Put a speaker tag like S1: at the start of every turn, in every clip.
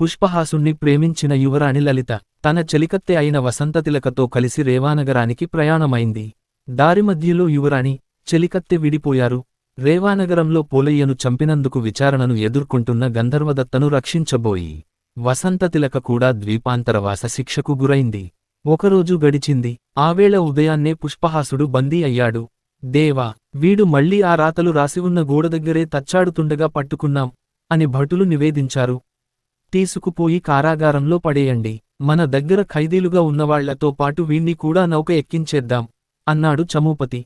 S1: పుష్పహాసుణ్ణి ప్రేమించిన యువరాణి లలిత తన చెలికత్తె అయిన వసంతతిలకతో కలిసి రేవానగరానికి ప్రయాణమైంది. దారిమధ్యలో యువరాణి చెలికత్తె విడిపోయారు. రేవానగరంలో పోలయ్యను చంపినందుకు విచారణను ఎదుర్కొంటున్న గంధర్వదత్తను రక్షించబోయి వసంతతిలక కూడా ద్వీపాంతరవాస శిక్షకు గురైంది. ఒకరోజు గడిచింది. ఆవేళ ఉదయాన్నే పుష్పహాసుడు బందీ అయ్యాడు. దేవా వీడు మళ్ళీ ఆ రాతలు రాసివున్న ఉన్న గోడ దగ్గరే తచ్చాడుతుండగా పట్టుకున్నాం అని భటులు నివేదించారు. తీసుకుపోయి కారాగారంలో పడేయండి. మన దగ్గర ఖైదీలుగా ఉన్నవాళ్ళతో పాటు వీణ్ణి కూడా నౌక ఎక్కించేద్దాం అన్నాడు చమూపతి.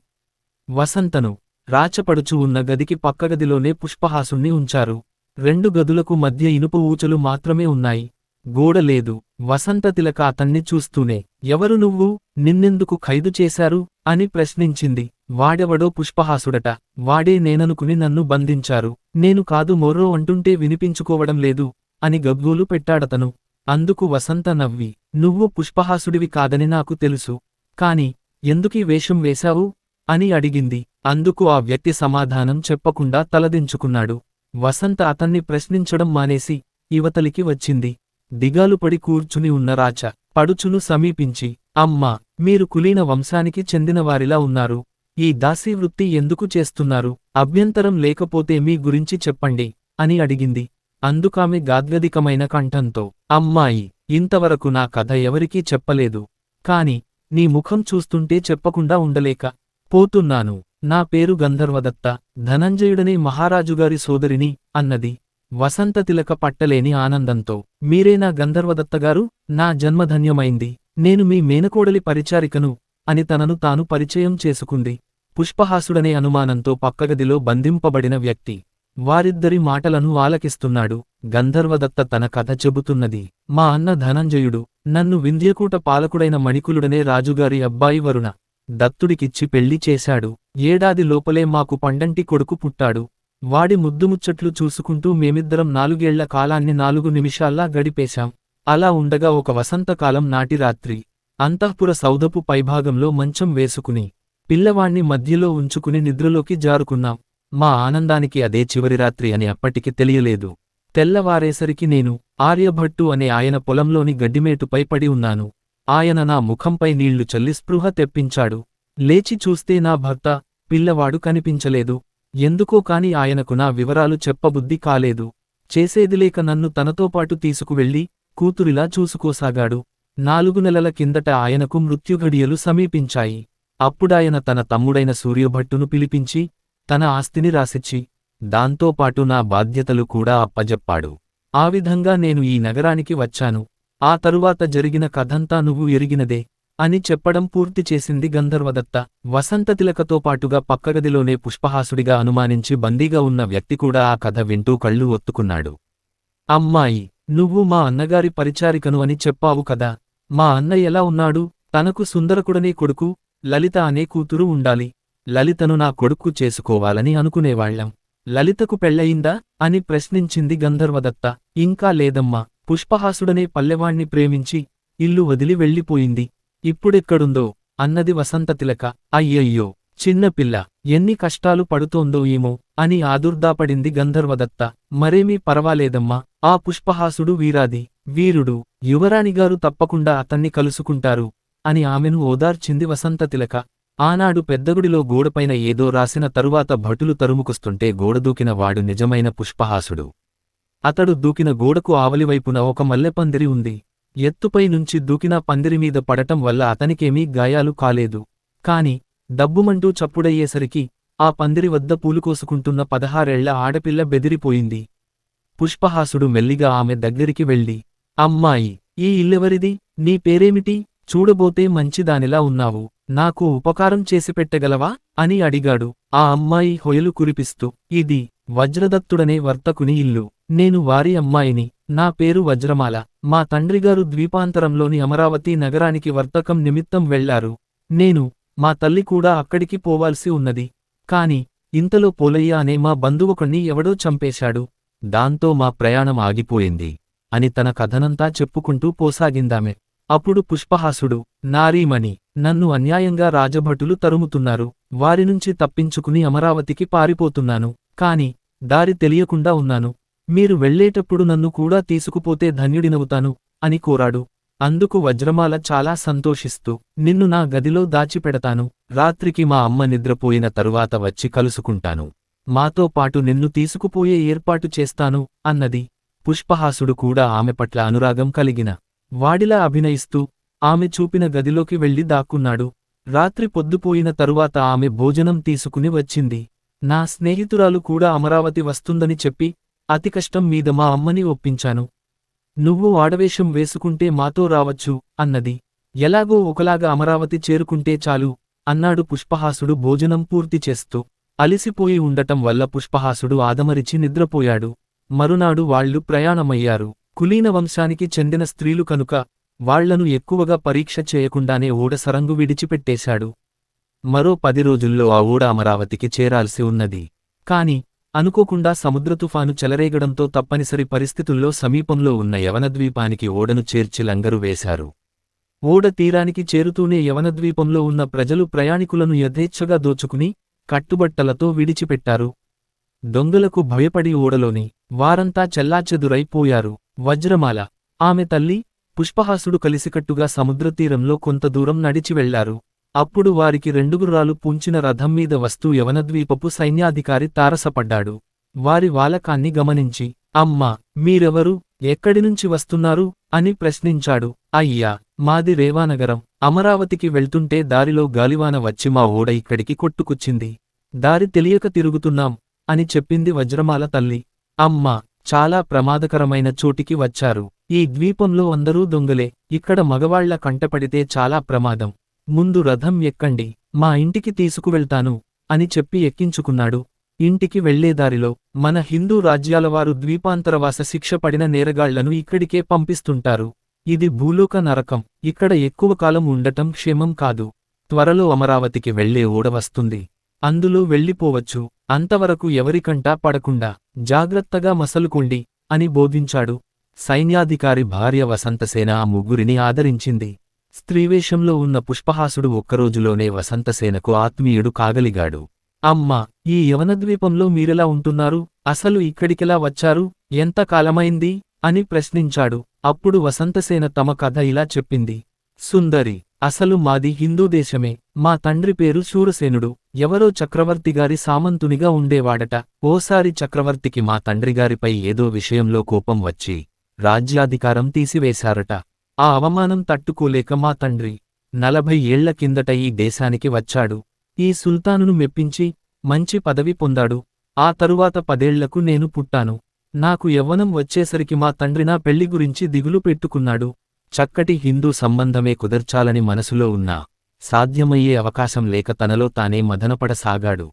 S1: వసంతను రాచపడుచు ఉన్న గదికి పక్కగదిలోనే పుష్పహాసుణ్ణి ఉంచారు. రెండు గదులకు మధ్య ఇనుప ఊచలు మాత్రమే ఉన్నాయి. గోడ లేదు. వసంత తిలక అతన్ని చూస్తూనే ఎవరు నువ్వు? నిన్నెందుకు ఖైదు చేశారు? అని ప్రశ్నించింది. వాడెవడో పుష్పహాసుడట. వాడే నేననుకుని నన్ను బంధించారు. నేను కాదు మొర్రో అంటుంటే వినిపించుకోవడం లేదు. అని గగ్గోలు పెట్టాడతను. అందుకు వసంత నవ్వి నువ్వు పుష్పహాసుడివి కాదని నాకు తెలుసు. కాని ఎందుకీ వేషం వేశావు? అని అడిగింది. అందుకు ఆ వ్యక్తి సమాధానం చెప్పకుండా తలదించుకున్నాడు. వసంత అతన్ని ప్రశ్నించడం మానేసి ఇవతలికి వచ్చింది. దిగాలుపడి కూర్చుని ఉన్న రాచ పడుచును సమీపించి అమ్మా మీరు కులీన వంశానికి చెందినవారిలా ఉన్నారు. ఈ దాసీ వృత్తి ఎందుకు చేస్తున్నారు? అభ్యంతరం లేకపోతే మీ గురించి చెప్పండి అని అడిగింది. అందుకామె గాద్గదికమైన కంఠంతో అమ్మాయి ఇంతవరకు నా కథ ఎవరికీ చెప్పలేదు. కాని నీ ముఖం చూస్తుంటే చెప్పకుండా ఉండలేక పోతున్నాను. నా పేరు గంధర్వదత్త. ధనంజయుడనే మహారాజుగారి సోదరిని అన్నది. వసంత తిలక పట్టలేని ఆనందంతో మీరే నా గంధర్వదత్తగారు? నా జన్మధన్యమైంది. నేను మీ మేనకోడలి పరిచారికను అని తనను తాను పరిచయం చేసుకుంది. పుష్పహాసుడనే అనుమానంతో పక్కగదిలో బంధింపబడిన వ్యక్తి. వారిద్దరి మాటలను ఆలకిస్తున్నాడు గంధర్వదత్త తన కథ చెబుతున్నది మా అన్న ధనంజయుడు నన్ను వింధ్యకూట పాలకుడైన మణికులుడనే రాజుగారి అబ్బాయి వరుణ దత్తుడికిచ్చి పెళ్ళి చేశాడు. ఏడాది లోపలే మాకు పండంటి కొడుకు పుట్టాడు. వాడి ముద్దుముచ్చట్లు చూసుకుంటూ మేమిద్దరం నాలుగేళ్ళ కాలాన్ని నాలుగు నిమిషాల్లా గడిపేశాం. అలా ఉండగా ఒక వసంతకాలం నాటి రాత్రి అంతఃపుర సౌధపు పైభాగంలో మంచం వేసుకుని పిల్లవాణ్ణి మధ్యలో ఉంచుకుని నిద్రలోకి జారుకున్నాం. మా ఆనందానికి అదే చివరి రాత్రి అని అప్పటికి తెలియలేదు. తెల్లవారేసరికి నేను ఆర్యభట్టు అనే ఆయన పొలంలోని గడ్డిమేటుపై పడి ఉన్నాను. ఆయన నా ముఖంపై నీళ్ళు చల్లి స్పృహ తెప్పించాడు. లేచి చూస్తే నా భర్త పిల్లవాడు కనిపించలేదు. ఎందుకో కాని ఆయనకు నా వివరాలు చెప్పబుద్ధి కాలేదు. చేసేదిలేక నన్ను తనతోపాటు తీసుకువెళ్ళి కూతురిలా చూసుకోసాగాడు. నాలుగు నెలల కిందట ఆయనకు మృత్యుఘడియలు సమీపించాయి. అప్పుడాయన తన తమ్ముడైన సూర్యభట్టును పిలిపించి తన ఆస్తిని రాసిచ్చి దాంతోపాటు నా బాధ్యతలు కూడా అప్పజెప్పాడు. ఆ విధంగా నేను ఈ నగరానికి వచ్చాను. ఆ తరువాత జరిగిన కథంతా నువ్వు ఎరిగినదే అని చెప్పడం పూర్తి చేసింది గంధర్వదత్త. వసంతతిలకతో పాటుగా పక్కగదిలోనే పుష్పహాసుడిగా అనుమానించి బందీగా ఉన్న వ్యక్తి కూడా ఆ కథ వింటూ కళ్ళు ఒత్తుకున్నాడు. అమ్మాయి నువ్వు మా అన్నగారి పరిచారికను అని చెప్పావు కదా. మా అన్న ఎలా ఉన్నాడు? తనకు సుందరకుడనే కొడుకు లలిత అనే కూతురు ఉండాలి. లలితను నా కొడుకు చేసుకోవాలని అనుకునేవాళ్ళం లలితకు పెళ్ళయిందా అని ప్రశ్నించింది గంధర్వదత్త. ఇంకా లేదమ్మా పుష్పహాసుడనే పల్లెవాణ్ణి ప్రేమించి ఇల్లు వదిలి వెళ్ళిపోయింది. ఇప్పుడెక్కడుందో? అన్నది వసంతతిలక అయ్యయ్యో చిన్నపిల్ల ఎన్ని కష్టాలు పడుతోందో ఏమో? అని ఆదుర్దాపడింది గంధర్వదత్త. మరేమీ పర్వాలేదమ్మా ఆ పుష్పహాసుడు వీరాది వీరుడు యువరాణిగారు తప్పకుండా అతన్ని కలుసుకుంటారు అని ఆమెను ఓదార్చింది వసంతతిలక ఆనాడు పెద్దగుడిలో గోడపైన ఏదో రాసిన తరువాత భటులు తరుముకొస్తుంటే గోడదూకిన వాడు నిజమైన పుష్పహాసుడు. అతడు దూకిన గోడకు ఆవలివైపున ఒక మల్లెపందిరి ఉంది. ఎత్తుపై నుంచి దూకిన పందిరిమీద పడటం వల్ల అతనికేమీ గాయాలు కాలేదు. కాని దబ్బుమంటూ చప్పుడయ్యేసరికి ఆ పందిరి వద్ద పూలుకోసుకుంటున్న పదహారేళ్ళ ఆడపిల్ల బెదిరిపోయింది. పుష్పహాసుడు మెల్లిగా ఆమె దగ్గరికి వెళ్ళి అమ్మాయి ఈ ఇల్లెవరిది? నీ పేరేమిటి? చూడబోతే మంచిదానిలా ఉన్నావు. నాకు ఉపకారం చేసిపెట్టగలవా అని అడిగాడు. ఆ అమ్మాయి హొయలు కురిపిస్తూ ఇది వజ్రదత్తుడనే వర్తకుని ఇల్లు. నేను వారి అమ్మాయిని. నా పేరు వజ్రమాల. మా తండ్రిగారు ద్వీపాంతరంలోని అమరావతి నగరానికి వర్తకం నిమిత్తం వెళ్ళారు. నేను మా తల్లి కూడా అక్కడికి పోవాల్సి ఉన్నది. కాని ఇంతలో పోలయ్య అనే మా బంధువుకుణ్ణి ఎవడో చంపేశాడు. దాంతో మా ప్రయాణం ఆగిపోయింది. అని తన కథనంతా చెప్పుకుంటూ పోసాగిందామె. అప్పుడు పుష్పహాసుడు నారీమణి నన్ను అన్యాయంగా రాజభటులు తరుముతున్నారు. వారినుంచి తప్పించుకుని అమరావతికి పారిపోతున్నాను. కాని దారి తెలియకుండా ఉన్నాను. మీరు వెళ్ళేటప్పుడు నన్ను కూడా తీసుకుపోతే ధన్యుడినవుతాను అని కోరాడు. అందుకు వజ్రమాల చాలా సంతోషిస్తూ నిన్ను నా గదిలో దాచిపెడతాను. రాత్రికి మా అమ్మ నిద్రపోయిన తరువాత వచ్చి కలుసుకుంటాను. మాతో పాటు నిన్ను తీసుకుపోయే ఏర్పాటు చేస్తాను అన్నది. పుష్పహాసుడు కూడా ఆమె పట్ల అనురాగం కలిగిన వాడిలా అభినయిస్తూ ఆమె చూపిన గదిలోకి వెళ్ళి దాక్కున్నాడు. రాత్రి పొద్దుపోయిన తరువాత ఆమె భోజనం తీసుకుని వచ్చింది. నా స్నేహితురాలు కూడా అమరావతి వస్తుందని చెప్పి అతి కష్టం మీద మా అమ్మని ఒప్పించాను. నువ్వు ఆడవేషం వేసుకుంటే మాతో రావచ్చు అన్నది. ఎలాగో ఒకలాగా అమరావతి చేరుకుంటే చాలు అన్నాడు పుష్పహాసుడు భోజనం పూర్తి చేస్తూ. అలిసిపోయి ఉండటం వల్ల పుష్పహాసుడు ఆదమరిచి నిద్రపోయాడు. మరునాడు వాళ్ళు ప్రయాణమయ్యారు. కులీన వంశానికి చెందిన స్త్రీలు కనుక వాళ్ళను ఎక్కువగా పరీక్ష చేయకుండానే ఓడ సరంగు విడిచిపెట్టేశాడు. మరో పది రోజుల్లో ఆ ఊడ అమరావతికి చేరాల్సి ఉన్నది. కాని అనుకోకుండా సముద్ర తుఫాను చెలరేగడంతో తప్పనిసరి పరిస్థితుల్లో సమీపంలో ఉన్న యవనద్వీపానికి ఓడను చేర్చి లంగరు వేశారు. ఓడ తీరానికి చేరుతూనే యవనద్వీపంలో ఉన్న ప్రజలు ప్రయాణికులను యథేచ్ఛగా దోచుకుని కట్టుబట్టలతో విడిచిపెట్టారు. దొంగలకు భయపడి ఓడలోని వారంతా చెల్లాచెదురైపోయారు. వజ్రమాల ఆమె తల్లి పుష్పహాసుడు కలిసికట్టుగా సముద్రతీరంలో కొంత దూరం నడిచి వెళ్ళారు అప్పుడు వారికి రెండు గుర్రాలు పుంచిన రథం మీద వస్తూ యవనద్వీపపు సైన్యాధికారి తారసపడ్డాడు. వారి వాలకాన్ని గమనించి అమ్మా మీరెవరు? ఎక్కడినుంచి వస్తున్నారు? అని ప్రశ్నించాడు. అయ్యా మాది రేవానగరం. అమరావతికి వెళ్తుంటే దారిలో గాలివాన వచ్చి మా ఓడ ఇక్కడికి కొట్టుకొచ్చింది. దారి తెలియక తిరుగుతున్నాం అని చెప్పింది వజ్రమాల తల్లి. అమ్మా చాలా ప్రమాదకరమైన చోటికి వచ్చారు. ఈ ద్వీపంలో అందరూ దొంగలే. ఇక్కడ మగవాళ్ళ కంటపడితే చాలా ప్రమాదం. ముందు రథం ఎక్కండి. మా ఇంటికి తీసుకువెళ్తాను అని చెప్పి ఎక్కించుకున్నాడు. ఇంటికి వెళ్ళేదారిలో మన హిందూ రాజ్యాలవారు ద్వీపాంతరవాస శిక్ష పడిన నేరగాళ్ళను ఇక్కడికే పంపిస్తుంటారు. ఇది భూలోక నరకం. ఇక్కడ ఎక్కువ కాలం ఉండటం క్షేమం కాదు. త్వరలో అమరావతికి వెళ్ళే ఓడ వస్తుంది. అందులో వెళ్ళిపోవచ్చు. అంతవరకు ఎవరికంటా పడకుండా జాగ్రత్తగా మసలుకోండి అని బోధించాడు. సైన్యాధికారి భార్య వసంతసేన ఆ ముగ్గురిని ఆదరించింది. స్త్రీవేషంలో ఉన్న పుష్పహాసుడు ఒక్కరోజులోనే వసంతసేనకు ఆత్మీయుడు కాగలిగాడు. అమ్మా ఈ యవనద్వీపంలో మీరెలా ఉంటున్నారు? అసలు ఇక్కడికెలా వచ్చారు? ఎంత కాలమైంది? అని ప్రశ్నించాడు. అప్పుడు వసంతసేన తమ కథ ఇలా చెప్పింది. సుందరి అసలు మాది హిందూ దేశమే. మా తండ్రి పేరు శూరసేనుడు. ఎవరో చక్రవర్తిగారి సామంతునిగా ఉండేవాడట. ఓసారి చక్రవర్తికి మా తండ్రిగారిపై ఏదో విషయంలో కోపం వచ్చి రాజ్యాధికారం తీసివేశారట. ఆ అవమానం తట్టుకోలేక మా తండ్రి నలభై ఏళ్ళ కిందట ఈ దేశానికి వచ్చాడు. ఈ సుల్తానును మెప్పించి మంచి పదవి పొందాడు. ఆ తరువాత పదేళ్ళకు నేను పుట్టాను. నాకు యవ్వనం వచ్చేసరికి మా తండ్రి నా పెళ్ళి గురించి దిగులు పెట్టుకున్నాడు. చక్కటి హిందూ సంబంధమే కుదర్చాలని మనసులో ఉన్నా సాధ్యమయ్యే అవకాశం లేక తనలో తానే మదనపడసాగాడు.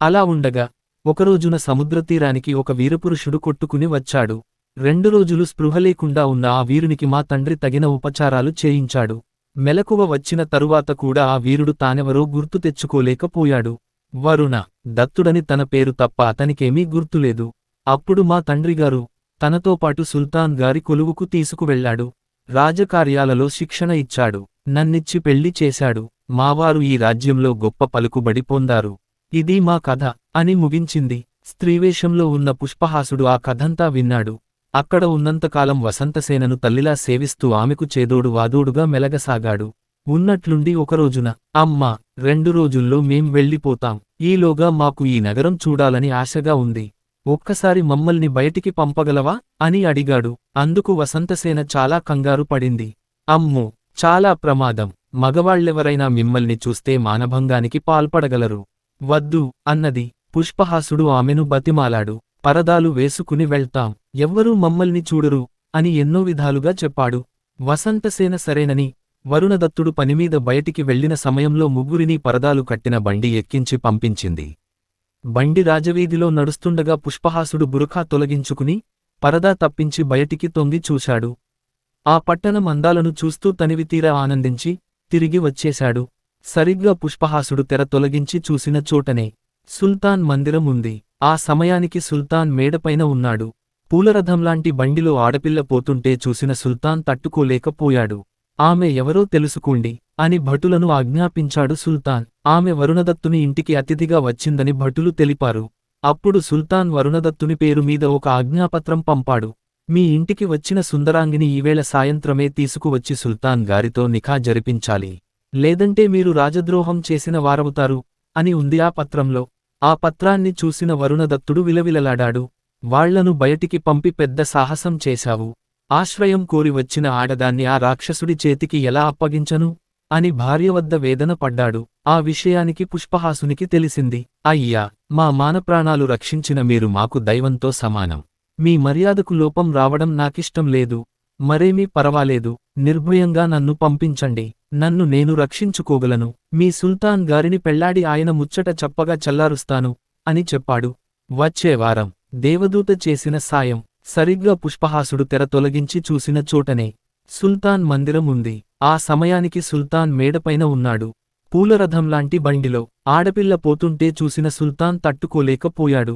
S1: అలా ఉండగా ఒకరోజున సముద్రతీరానికి ఒక వీరపురుషుడు కొట్టుకుని వచ్చాడు. రెండు రోజులు స్పృహ లేకుండా ఉన్న ఆ వీరునికి మా తండ్రి తగిన ఉపచారాలు చేయించాడు. మెలకువ వచ్చిన తరువాత కూడా ఆ వీరుడు తానెవరో గుర్తు తెచ్చుకోలేకపోయాడు. వరుణ దత్తుడని తన పేరు తప్ప అతనికేమీ గుర్తులేదు. అప్పుడు మా తండ్రిగారు తనతో పాటు సుల్తాన్ గారి కొలువుకు తీసుకువెళ్ళాడు రాజకార్యాలలో శిక్షణ ఇచ్చాడు. నన్నిచ్చి పెళ్ళి చేశాడు. మావారు ఈ రాజ్యంలో గొప్ప పలుకుబడి పొందారు. ఇది మా కథ అని ముగించింది. స్త్రీవేషంలో ఉన్న పుష్పహాసుడు ఆ కథంతా విన్నాడు. అక్కడ ఉన్నంతకాలం వసంతసేనను తల్లిలా సేవిస్తూ ఆమెకు చేదోడు వాదోడుగా మెలగసాగాడు. ఉన్నట్లుండి ఒకరోజున అమ్మా రెండు రోజుల్లో మేం వెళ్ళిపోతాం. ఈలోగా మాకు ఈ నగరం చూడాలని ఆశగా ఉంది. ఒక్కసారి మమ్మల్ని బయటికి పంపగలవా? అని అడిగాడు. అందుకు వసంతసేన చాలా కంగారు పడింది. అమ్మో చాలా ప్రమాదం. మగవాళ్ళెవరైనా మిమ్మల్ని చూస్తే మానభంగానికి పాల్పడగలరు. వద్దు అన్నది. పుష్పహాసుడు ఆమెను బతిమాలాడు. పరదాలు వేసుకుని వెళ్తాం. ఎవ్వరూ మమ్మల్ని చూడరు అని ఎన్నో విధాలుగా చెప్పాడు. వసంతసేన సరేనని. వరుణదత్తుడు పనిమీద బయటికి వెళ్ళిన సమయంలో ముగ్గురిని పరదాలు కట్టిన బండి ఎక్కించి పంపించింది. బండి రాజవీధిలో నడుస్తుండగా పుష్పహాసుడు బురఖా తొలగించుకుని పరదా తప్పించి బయటికి తొంగి చూశాడు. ఆ పట్టణం అందాలను చూస్తూ తనివితీరా ఆనందించి తిరిగి వచ్చేశాడు. సరిగ్గా పుష్పహాసుడు తెర తొలగించి చూసిన చోటనే సుల్తాన్ మందిరం ఉంది. ఆ సమయానికి సుల్తాన్ మేడపైన ఉన్నాడు. పూలరథంలాంటి బండిలో ఆడపిల్ల పోతుంటే చూసిన సుల్తాన్ తట్టుకోలేకపోయాడు. ఆమె ఎవరో తెలుసుకోండి అని భటులను ఆజ్ఞాపించాడు సుల్తాన్. ఆమె వరుణదత్తుని ఇంటికి అతిథిగా వచ్చిందని భటులు తెలిపారు. అప్పుడు సుల్తాన్ వరుణదత్తుని పేరు మీద ఒక ఆజ్ఞాపత్రం పంపాడు. మీ ఇంటికి వచ్చిన సుందరాంగిని ఈవేళ సాయంత్రమే తీసుకువచ్చి సుల్తాన్ గారితో నిఖా జరిపించాలి. లేదంటే మీరు రాజద్రోహం చేసిన వారవుతారు అని ఉంది ఆ పత్రంలో. ఆ పత్రాన్ని చూసిన వరుణదత్తుడు విలవిలలాడాడు. వాళ్ళను బయటికి పంపి పెద్ద సాహసం చేశావు. ఆశ్రయం కోరి వచ్చిన ఆడదాన్ని ఆ రాక్షసుడి చేతికి ఎలా అప్పగించను? అని భార్య వద్ద వేదన పడ్డాడు. ఆ విషయానికి పుష్పహాసునికి తెలిసింది. అయ్యా మా మానప్రాణాలు రక్షించిన మీరు మాకు దైవంతో సమానం. మీ మర్యాదకు లోపం రావడం నాకిష్టం లేదు. మరేమీ పరవాలేదు. నిర్భయంగా నన్ను పంపించండి. నన్ను నేను రక్షించుకోగలను. మీ సుల్తాన్ గారిని పెళ్ళాడి ఆయన ముచ్చట చెప్పగా చల్లారుస్తాను అని చెప్పాడు. వచ్చే వారం దేవదూత చేసిన సాయం. సరిగ్గా పుష్పహాసుడు తెర తొలగించి చూసిన చోటనే సుల్తాన్ మందిరం ఉంది. ఆ సమయానికి సుల్తాన్ మేడపైన ఉన్నాడు. పూలరథంలాంటి బండిలో ఆడపిల్ల పోతుంటే చూసిన సుల్తాన్ తట్టుకోలేకపోయాడు.